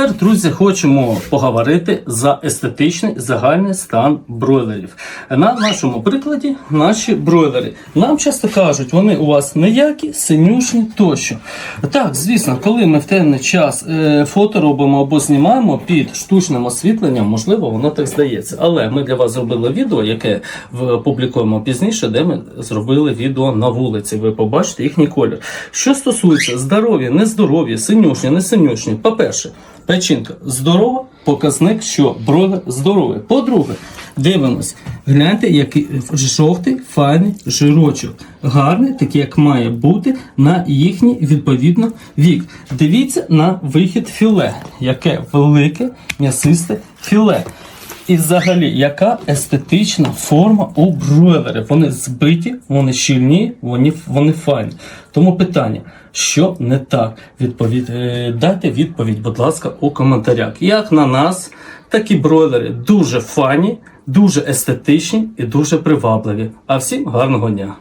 тепер, друзі, хочемо поговорити за естетичний загальний стан бройлерів. На нашому прикладі наші бройлери. Нам часто кажуть, вони у вас ніякі, синюшні тощо. Так, звісно, коли ми в темний час е, фото робимо або знімаємо під штучним освітленням, можливо, воно так здається. Але ми для вас зробили відео, яке в- публікуємо пізніше, де ми зробили відео на вулиці. Ви побачите їхній колір. Що стосується здоров'я, нездоров'я, синюшні, не синюшні, по-перше, печінка здорова, показник, що брови здоровий. По-друге, дивимось, гляньте, який жовтий, файний жирочок. Гарний, такий, як має бути, на їхній відповідно вік. Дивіться на вихід філе, яке велике м'ясисте філе. І взагалі, яка естетична форма у бройлерів? Вони збиті, вони щільні, вони, вони файні. Тому питання, що не так? Відповідь, е, дайте відповідь, будь ласка, у коментарях. Як на нас, такі бройлери дуже файні, дуже естетичні і дуже привабливі. А всім гарного дня!